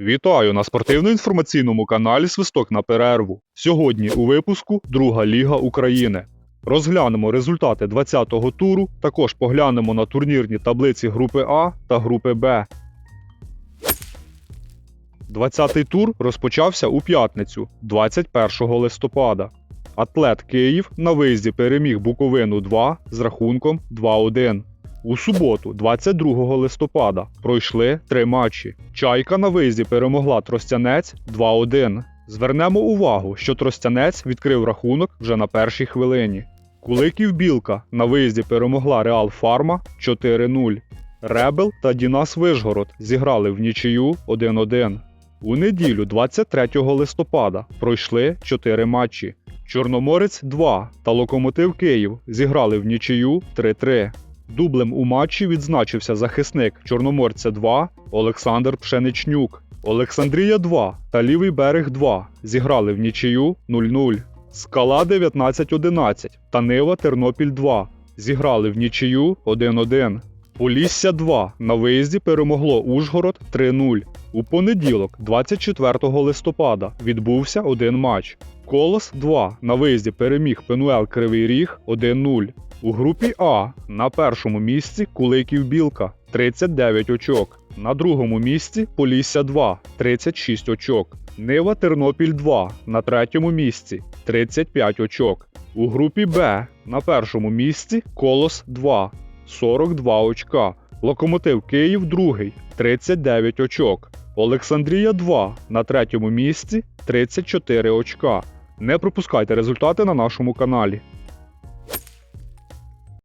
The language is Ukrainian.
Вітаю на спортивно-інформаційному каналі Свисток на перерву. Сьогодні у випуску Друга Ліга України. Розглянемо результати 20-го туру, також поглянемо на турнірні таблиці групи А та групи Б. 20-й тур розпочався у п'ятницю, 21 листопада. Атлет Київ на виїзді переміг Буковину 2 з рахунком 2-1. У суботу, 22 листопада, пройшли три матчі. Чайка на виїзді перемогла Тростянець 2-1. Звернемо увагу, що Тростянець відкрив рахунок вже на першій хвилині. Куликів Білка на виїзді перемогла Реал Фарма 4-0. Ребел та Дінас Вишгород зіграли в нічию 1-1. У неділю, 23 листопада, пройшли 4 матчі. Чорноморець 2 та Локомотив Київ зіграли в нічию 3-3. Дублем у матчі відзначився захисник Чорноморця 2 Олександр Пшеничнюк. Олександрія 2 та Лівий берег 2 зіграли в нічию 0-0. Скала 19-11 та Нива Тернопіль 2 зіграли в нічию 1-1. Полісся 2 на виїзді перемогло Ужгород 3-0. У понеділок, 24 листопада, відбувся один матч. Колос 2 на виїзді переміг Пенуел Кривий Ріг 1-0. У групі А на першому місці Куликів Білка 39 очок. На другому місці Полісся 2 36 очок. Нива Тернопіль 2 на третьому місці 35 очок. У групі Б на першому місці Колос 2 42 очка. Локомотив Київ 2 39 очок. Олександрія 2 на третьому місці 34 очка. Не пропускайте результати на нашому каналі.